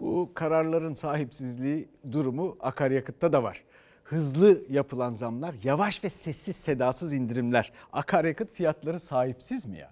Bu kararların sahipsizliği durumu akaryakıtta da var. Hızlı yapılan zamlar, yavaş ve sessiz sedasız indirimler. Akaryakıt fiyatları sahipsiz mi ya?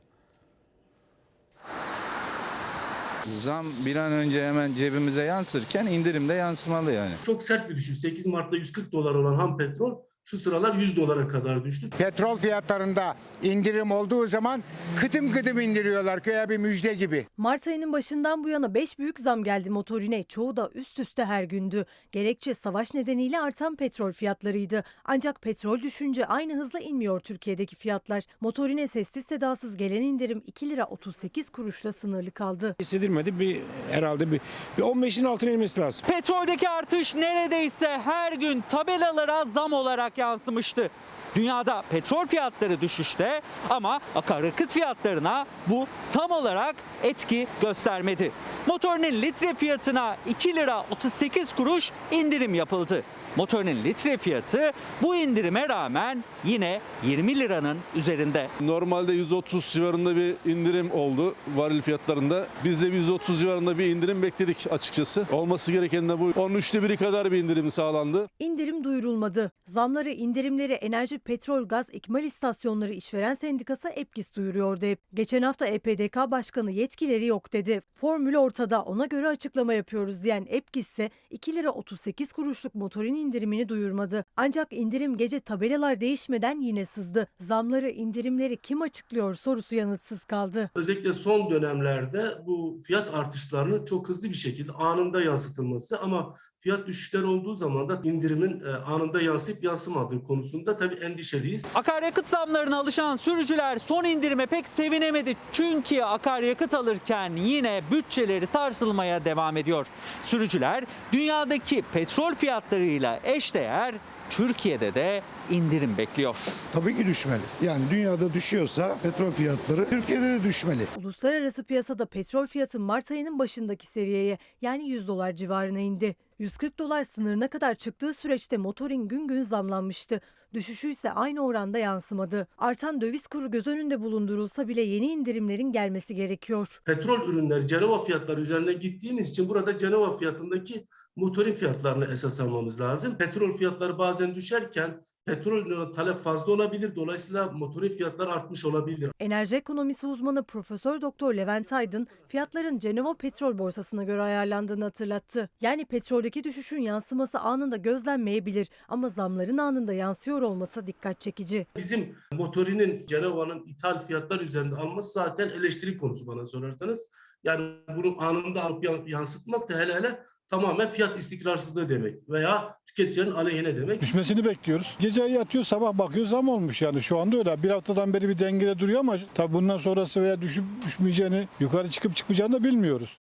Zam bir an önce hemen cebimize yansırken indirim de yansımalı yani. Çok sert bir düşüş. 8 Mart'ta 140 dolar olan ham petrol şu sıralar 100 dolara kadar düştü. Petrol fiyatlarında indirim olduğu zaman kıtım kıtım indiriyorlar köye bir müjde gibi. Mart ayının başından bu yana 5 büyük zam geldi motorine. Çoğu da üst üste her gündü. Gerekçe savaş nedeniyle artan petrol fiyatlarıydı. Ancak petrol düşünce aynı hızla inmiyor Türkiye'deki fiyatlar. Motorine sessiz sedasız gelen indirim 2 lira 38 kuruşla sınırlı kaldı. hissedilmedi. Bir herhalde bir, bir 15'in altına inmesi lazım. Petroldeki artış neredeyse her gün tabelalara zam olarak yansımıştı. Dünyada petrol fiyatları düşüşte ama akaryakıt fiyatlarına bu tam olarak etki göstermedi. Motorinin litre fiyatına 2 lira 38 kuruş indirim yapıldı. Motorinin litre fiyatı bu indirime rağmen yine 20 liranın üzerinde. Normalde 130 civarında bir indirim oldu varil fiyatlarında. Biz de 130 civarında bir indirim bekledik açıkçası. Olması gereken de bu. Onun üçte biri kadar bir indirim sağlandı. İndirim duyurulmadı. Zamları, indirimleri Enerji Petrol Gaz İkmal İstasyonları İşveren Sendikası EPGİS duyuruyordu. Geçen hafta EPDK Başkanı yetkileri yok dedi. Formül ortada ona göre açıklama yapıyoruz diyen EPGİS ise 2 lira 38 kuruşluk motorin indirimini duyurmadı. Ancak indirim gece tabelalar değişmeden yine sızdı. Zamları, indirimleri kim açıklıyor sorusu yanıtsız kaldı. Özellikle son dönemlerde bu fiyat artışlarının çok hızlı bir şekilde anında yansıtılması ama fiyat düşüşleri olduğu zaman da indirimin e, anında yansıyıp yansımadığı konusunda tabii endişeliyiz. Akaryakıt zamlarına alışan sürücüler son indirime pek sevinemedi. Çünkü akaryakıt alırken yine bütçeleri sarsılmaya devam ediyor. Sürücüler dünyadaki petrol fiyatlarıyla eşdeğer Türkiye'de de indirim bekliyor. Tabii ki düşmeli. Yani dünyada düşüyorsa petrol fiyatları Türkiye'de de düşmeli. Uluslararası piyasada petrol fiyatı Mart ayının başındaki seviyeye yani 100 dolar civarına indi. 140 dolar sınırına kadar çıktığı süreçte motorin gün gün zamlanmıştı. Düşüşü ise aynı oranda yansımadı. Artan döviz kuru göz önünde bulundurulsa bile yeni indirimlerin gelmesi gerekiyor. Petrol ürünleri Cenova fiyatları üzerinden gittiğimiz için burada Cenova fiyatındaki motorin fiyatlarını esas almamız lazım. Petrol fiyatları bazen düşerken petrol talep fazla olabilir. Dolayısıyla motorin fiyatları artmış olabilir. Enerji ekonomisi uzmanı Profesör Doktor Levent Aydın fiyatların Cenova Petrol Borsası'na göre ayarlandığını hatırlattı. Yani petroldeki düşüşün yansıması anında gözlenmeyebilir ama zamların anında yansıyor olması dikkat çekici. Bizim motorinin Cenova'nın ithal fiyatlar üzerinde alması zaten eleştiri konusu bana sorarsanız. Yani bunu anında alıp yan- yansıtmak da hele hele tamamen fiyat istikrarsızlığı demek veya tüketicilerin aleyhine demek. Düşmesini bekliyoruz. Gece yatıyor sabah bakıyor zam olmuş yani şu anda öyle. Bir haftadan beri bir dengede duruyor ama tabii bundan sonrası veya düşüp düşmeyeceğini yukarı çıkıp çıkmayacağını da bilmiyoruz.